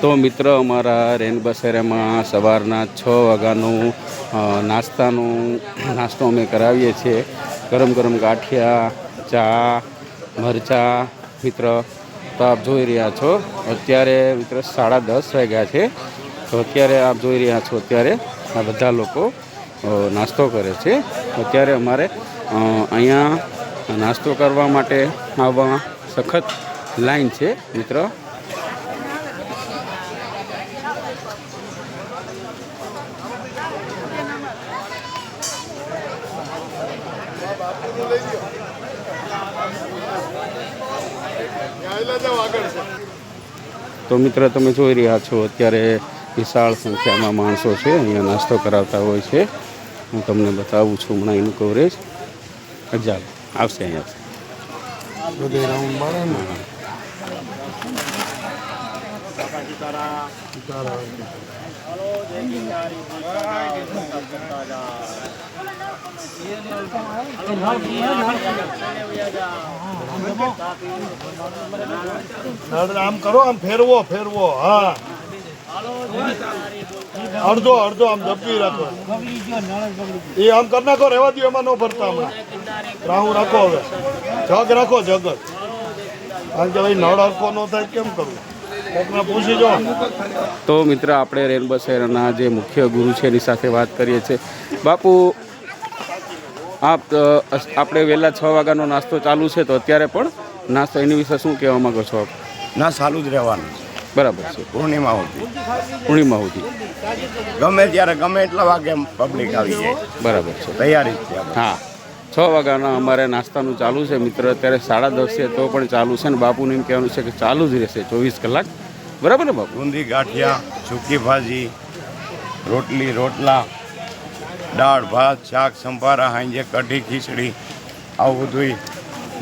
તો મિત્ર, અમારા રેન બસેરામાં સવારના છ વાગ્યાનું નાસ્તાનું, નાસ્તો અમે કરાવીએ છીએ. ગરમ ગરમ ગાંઠિયા, ચા, મરચાં, મિત્ર. તો આપ જોઈ રહ્યા છો, અત્યારે મિત્ર સાડા દસ વાગ્યા છે. તો અત્યારે આપ જોઈ રહ્યા છો, અત્યારે આ બધા લોકો નાસ્તો કરે છે. અત્યારે અમારે અહીંયા નાસ્તો કરવા માટે આવવા સખત લાઈન છે, મિત્ર. તો મિત્ર, તમે જોઈ રહ્યા છો અત્યારે વિશાળ સંખ્યામાં માણસો છે, અહીંયા નાસ્તો કરાવતા હોય છે. હું તમને બતાવું છું હમણાં એનું કવરેજ હજાર આવશે અહીંયા. આમ કરો, આમ ફેરવો ફેરવો, હા. અડધો અડધો આમ દબી રાખો. એ આમ કર નાખો રેવા દો એમાં ન ભરતા હમણાં રાહું રાખો હવે. જગ રાખો જગ કારણ કે ભાઈ નળ હરખો ન થાય, કેમ કરવું? તો મિત્ર આપણે રેનબો શહેરના જે મુખ્ય ગુરુ છે એની સાથે વાત કરીએ છીએ. બાપુ આપ આપણે વહેલા છ વાગ્યાનો નાસ્તો ચાલુ છે તો અત્યારે પણ નાસ્તો એની વિશે શું કહેવા માંગો છો આપ? ના ચાલુ જ રહેવાનું બરાબર છે. પૂર્ણિમા સુધી. પૂર્ણિમા સુધી. ગમે ત્યારે ગમે એટલા વાગે પબ્લિક આવી જાય. બરાબર છે. તૈયારી. હા. છ વાગ્યાના અમારે નાસ્તાનું ચાલુ છે મિત્ર. અત્યારે સાડા દસે તો પણ ચાલુ છે ને બાપુને એમ કહેવાનું છે કે ચાલુ જ રહેશે ચોવીસ કલાક. બરાબર ને બાપુ? બુંદી ગાંઠિયા, સૂકી ભાજી, રોટલી, રોટલા, દાળ, ભાત, શાક, સંભારા, હાંજે કઢી, ખીચડી, આવું બધું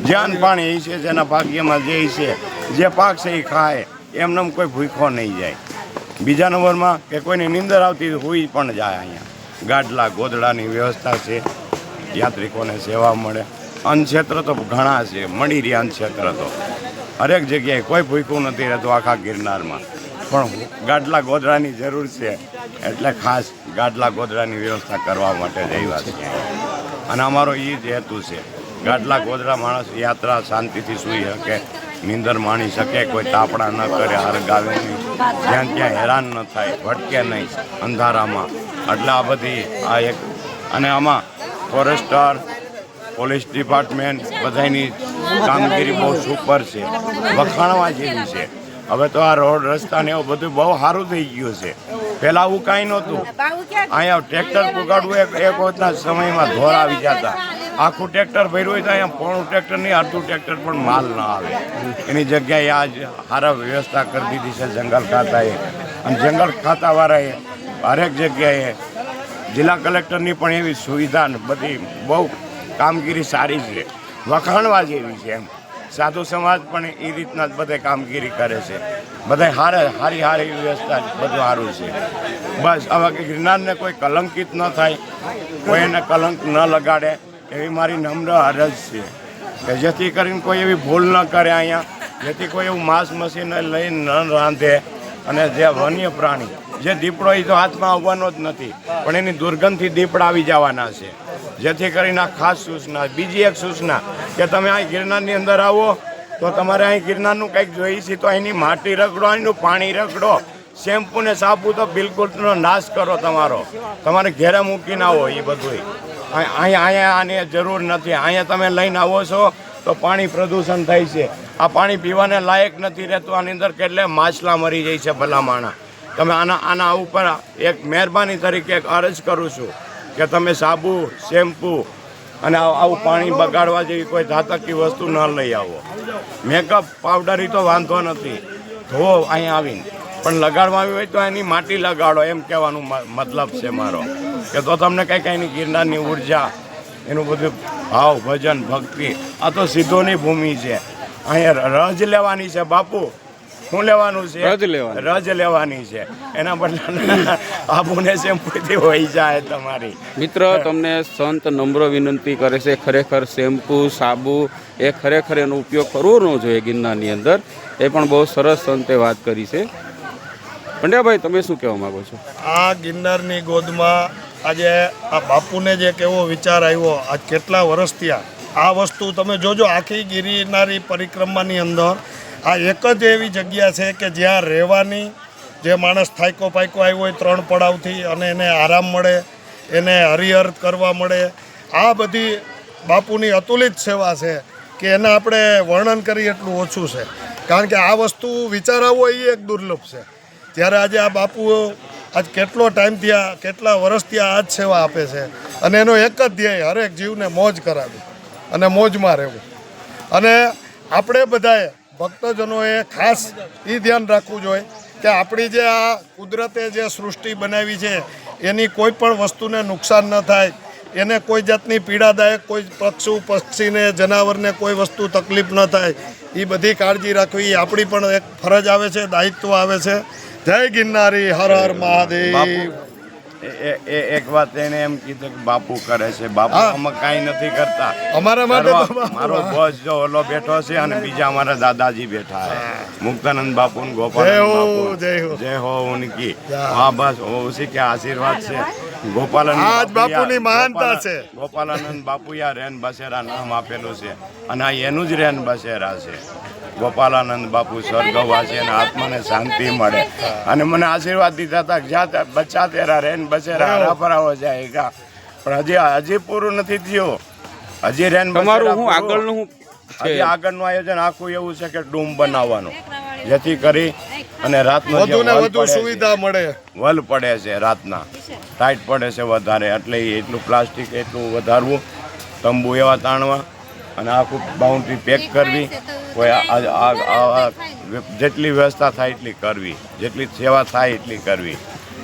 જ્ઞાન પાણી એ છે, જેના ભાગ્યમાં જે છે, જે પાક છે એ ખાય. એમને કોઈ ભૂખો નહીં જાય. બીજા નંબરમાં કે કોઈની નિંદર આવતી હોય પણ જાય અહીંયા. ગાડલા ગોદડાની વ્યવસ્થા છે. યાત્રિકોને સેવા મળે. અન્નક્ષેત્ર તો ઘણા છે, મળી રહ્યા અન્નક્ષેત્ર તો. હરેક જગ્યાએ કોઈ ભૂખ્યું નથી રહેતું આખા ગિરનારમાં. પણ ગાડલા ગોદરાની જરૂર છે, એટલે ખાસ ગાડલા ગોદરાની વ્યવસ્થા કરવા માટે રહેવા છે અને અમારો એ જ હેતુ છે, ગાડલા ગોદરા માણસ યાત્રા શાંતિથી સૂઈ શકે, નીંદર માણી શકે, કોઈ તાપડા ન કરે હરગાવે નહીં. જ્યાં ત્યાં હેરાન ન થાય, ભટકે નહીં અંધારામાં. એટલે આ બધી આ એક અને આમાં ફોરેસ્ટર, પોલીસ ડિપાર્ટમેન્ટ બધાની કામગીરી બહુ સુપર છે. વખાણવા જેવી છે. હવે તો આ રોડ રસ્તા ને એવું બધું બહુ સારું થઈ ગયું છે. પહેલાં આવું કાંઈ નહોતું. અહીંયા ટ્રેક્ટર પુગાડવું એક એક વખતના સમયમાં ધોર આવી જતા. આખું ટ્રેક્ટર ભર્યું હોય તો અહીંયા પોણું ટ્રેક્ટર નહીં, અડધું ટ્રેક્ટર પણ માલ ન આવે. એની જગ્યાએ આજ સારા વ્યવસ્થા કરી દીધી છે જંગલ ખાતાએ. અને જંગલ ખાતાવાળાએ હરેક જગ્યાએ જિલ્લા કલેક્ટરની પણ એવી સુવિધા બધી બહુ કામગીરી સારી છે. વખાણવા જેવી છે એમ. સાધુ સમાજ પણ એ રીતના જ બધે કામગીરી કરે છે. બધા હારે હારી હારી વ્યવસ્થા બધું સારું છે. બસ હવે ગિરનારને કોઈ કલંકિત ન થાય, કોઈ એને કલંક ન લગાડે એવી મારી નમ્ર અરજ છે કે જેથી કરીને કોઈ એવી ભૂલ ન કરે અહીંયા, જેથી કોઈ એવું માંસ મશીન લઈને ન રાંધે. અને જે વન્ય પ્રાણી, જે દીપડો એ તો હાથમાં આવવાનો જ નથી, પણ એની દુર્ગંધથી દીપડા આવી જવાના છે. જેથી કરીને આ ખાસ સૂચના, બીજી એક સૂચના કે તમે અહીં ગિરનારની અંદર આવો, તો તમારે અહીં ગિરનારનું કંઈક જોઈએ છે, તો અહીંની માટી રગડો, અહીંનું પાણી રગડો, શેમ્પુ ને સાબુ તો બિલકુલનો નાશ કરો તમારો. તમારે ઘેરે મૂકીને આવો એ બધું અહીંયા અહીંયા આની જરૂર નથી. અહીંયા તમે લઈને આવો છો, તો પાણી પ્રદૂષણ થાય છે. આ પાણી પીવાને લાયક નથી રહેતું, આની અંદર કેટલે માછલા મરી જાય છે ભલામાણા તમે આના આના ઉપર એક મહેરબાની તરીકે એક અરજ કરું છું કે તમે સાબુ, શેમ્પુ અને આવ- પાણી બગાડવા જેવી કોઈ ધાતકી વસ્તુ ન લઈ આવો. મેકઅપ પાવડર તો વાંધો નથી. ધોવો અહીં આવીને. પણ લગાડવા આવી હોય તો એની માટી લગાડો, એમ કહેવાનું મતલબ છે મારો. કે તો તમને કંઈક એની ગિરનારની ઊર્જા, એનું બધું ભાવ, ભજન, ભક્તિ, આ તો સિદ્ધોની ભૂમિ છે. અહીંયા રજ લેવાની છે બાપુ. શું લેવાનું છે? રજ લેવાની. રજ લેવાની છે. એના બદલે આબુને શેમ્પૂથી હોય જાય તમારી. મિત્ર તમને સંત નમ્ર વિનંતી કરે છે. ખરેખર શેમ્પુ સાબુ એ ખરેખર એનો ઉપયોગ કરવો ન જોઈએ ગિરનારની અંદર. એ પણ બહુ સરસ સંતે વાત કરી છે. પંડ્યાભાઈ તમે શું કહેવા માગો છો? આ ગિરનારની ગોદમાં આજે આ બાપુને જે કેવો વિચાર આવ્યો આજ કેટલા વર્ષ થયા? આ વસ્તુ તમે જોજો, આખી ગિરનારી પરિક્રમાની અંદર આ એક જ એવી જગ્યા છે કે જ્યાં રહેવાની જે માણસ થાયકો પાયકો આવ્યો હોય ત્રણ પડાવથી અને એને આરામ મળે, એને હરિહર કરવા મળે. આ બધી બાપુની અતુલિત સેવા છે કે એને આપણે વર્ણન કરીએ એટલું ઓછું છે. કારણ કે આ વસ્તુ વિચારાવો એ એક દુર્લભ છે. ત્યારે આજે આ બાપુ આજ કેટલો ટાઈમ થયા, કેટલા વર્ષથી આ જ સેવા આપે છે. અને એનો એક જ ધ્યેય હરેક જીવને મોજ કરાવી. અને મોજમાં રહેવું. અને આપણે બધાએ ભક્તજનોએ ખાસ એ ધ્યાન રાખવું જોઈએ કે આપણી જે આ કુદરતે જે સૃષ્ટિ બનાવી છે, એની કોઈ પણ વસ્તુને નુકસાન ન થાય. એને કોઈ જાતની પીડાદાયક, કોઈ પક્ષુ પક્ષીને, જનાવરને કોઈ વસ્તુ તકલીફ ન થાય. એ બધી કાળજી રાખવી. આપણી પણ એક ફરજ આવે છે, દાયિત્વ આવે છે. જય ગિરનારી, હર હર મહાદેવ. એક વાત એને એમ કીધું કે બાપુ કરે છે. બાપુ અમે કાંઈ નથી કરતા. અમારા માટે મારો બોસ જો ઓલો બેઠો છે અને બીજા અમારા દાદાજી બેઠા છે. મુક્તાનંદ બાપુ ને ગોપાલ જય હો, બાપુ. જય હો. ઉનકી. હા બસ ઉસી કે આશીર્વાદ છે. ગોપાલન આ જ બાપુની મહાનતા છે. ગોપાલનંદ બાપુ યા રેન બસેરા નામ આપેલું છે. અને આ એનું જ રેન બસેરા છે. ગોપાલાનંદ બાપુ સ્વર્ગવાસી અને આત્માને શાંતિ મળે. અને મને આશીર્વાદ દીધા હતા જા બચ્ચા તેરા રેન બચેરા હરાફરાઓ જાય ગા. પણ હજી હજી પૂરું નથી થયું. હજી રેન તમારું હું આગળનું હું હજી આગળનું આયોજન આખું એવું છે કે ડૂમ બનાવવાનું. જેથી કરી અને રાતનો વધુ ને વધુ સુવિધા મળે. વલ પડે છે રાતના. ટાઈટ પડે છે વધારે. એટલે એટલું પ્લાસ્ટિક એટલું વધારવું તંબુ એવા તાણવા અને આખું બાઉન્ડ્રી પેક કરવી. કોઈ જેટલી વ્યવસ્થા થાય એટલી કરવી. જેટલી સેવા થાય એટલી કરવી.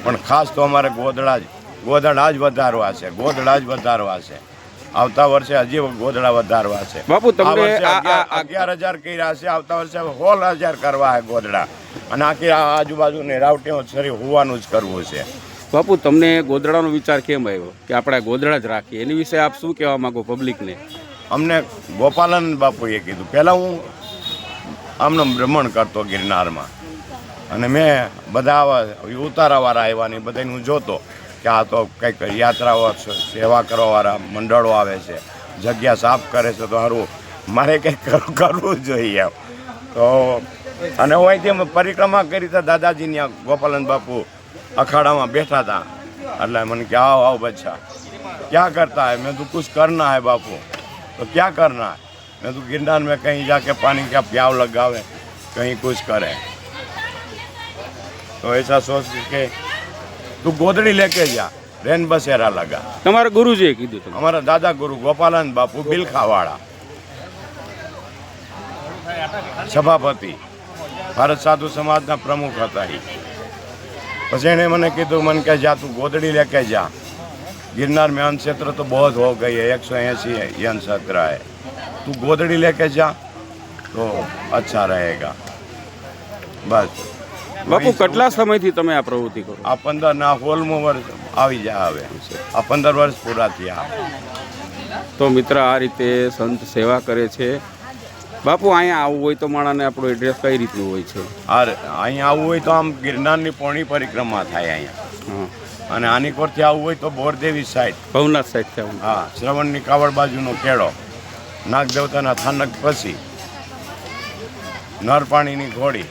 પણ ખાસ તો અમારે ગોધડા જ ગોધડા જ વધારવા છે. ગોધડા જ વધારવા છે. આવતા વર્ષે હજી ગોધડા વધારવા છે. બાપુ, તમને અગિયાર- હજાર કર્યા છે. આવતા વર્ષે સોળ હજાર કરવા છે ગોધડા. અને આખી આ આજુબાજુની રાવટીઓ શરીર હોવાનું જ કરવું છે. બાપુ તમને ગોધડાનો વિચાર કેમ આવ્યો? કે આપણે ગોધડા જ રાખીએ. એની વિશે આપ શું કહેવા માગો પબ્લિકને અમને ગોપાલન બાપુએ કીધું. પહેલાં હું આમનું ભ્રમણ કરતો ગિરનારમાં. અને મેં બધા ઉતારાવાળા આવ્યા ને બધાને હું જોતો કે આ તો કંઈક યાત્રાઓ સેવા કરવાવાળા મંડળો આવે છે, જગ્યા સાફ કરે છે, તો સારું મારે કંઈક કરવું જોઈએ તો અને હું અહીંથી પરિક્રમા કરી હતા દાદાજીની ગોપાલન બાપુ અખાડામાં બેઠા હતા. એટલે મને કે, આવો આવો બચ્છા ક્યાં કરતા હે? મેં તો કુછ કરના હે બાપુ. તો ક્યાં કરના હે? मैं तो गिरनार में कहीं जाके पानी का प्याव लगावे कहीं कुछ करे तो ऐसा सोच के तू गोदड़ी लेके जा रेन बसेरा लगा તમારા ગુરુજીએ કીધું તમને हमारा दादा गुरु गोपालन बापू बिलखावाड़ा સભાપતિ ભારત સાધુ સમાજના પ્રમુખ હતા એ પછી એણે મને કીધું મને કે જા તું ગોદડી લેકે જા गिरनार में अन्न क्षेत्र तो बहुत हो गई है एक सौ ऐसी अन्न क्षेत्र है तू गोदड़ी लेके जा तो अच्छा रहेगा બસ બાપુ કેટલા સમયથી તમે આ પ્રવૃત્તિ કરો આ પંદર ના હોલમું વર્ષ આવી જાય હવે આ પંદર વર્ષ પૂરા થયા તો મિત્ર આ રીતે સંત સેવા કરે છે બાપુ અહીંયા આવવું હોય તો માણાને આપણું એડ્રેસ કઈ રીતનું હોય છે આ અહીંયા આવવું હોય તો આમ ગિરનારની પોણી પરિક્રમા થાય અહીંયા હા અને આની પરથી આવવું હોય તો બોરદેવી સાઈડ ભવનાથ સાઈડથી આવવું હા શ્રવણની કાવડ બાજુનો કેળો નાગદેવતાના થાનક પછી નરપાણીની ઘોડી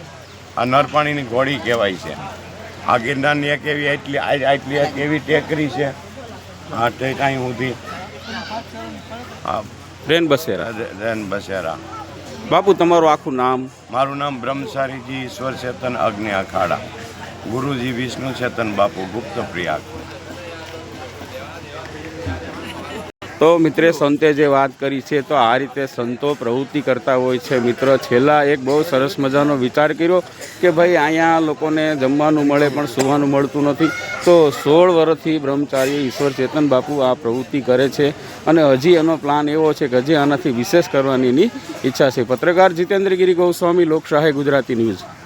આ નરપાણીની ઘોડી કહેવાય છે. આ ગિરનારની એક એવી એટલી આ- આટલી એક એવી ટેકરી છે. આ ટેક અહીં સુધી. હા. રેન બસેરા. રેન બસેરા. બાપુ તમારું આખું નામ? મારું નામ બ્રહ્મચારીજી ઈશ્વર ચેતન અગ્નિ અખાડા. ગુરુજી વિષ્ણુ ચેતન બાપુ ગુપ્ત પ્રિયાગ તો મિત્રે સંતે જે વાત કરી છે, તો આ રીતે સંતો પ્રવૃત્તિ કરતા હોય છે. મિત્ર, છેલ્લા એક બહુ સરસ મજાનો વિચાર કર્યો કે ભાઈ, અહીંયા લોકોને જમવાનું મળે પણ સુવાનું મળતું નથી. તો સોળ વર્ષથી બ્રહ્મચારી ઈશ્વર ચેતન બાપુ આ પ્રવૃત્તિ કરે છે અને હજી એનો પ્લાન એવો છે કે હજી આનાથી વિશેષ કરવાની ઈચ્છા છે. પત્રકાર જીતેન્દ્રગીરી ગોસ્વામી, લોકશાહી ગુજરાતી ન્યૂઝ.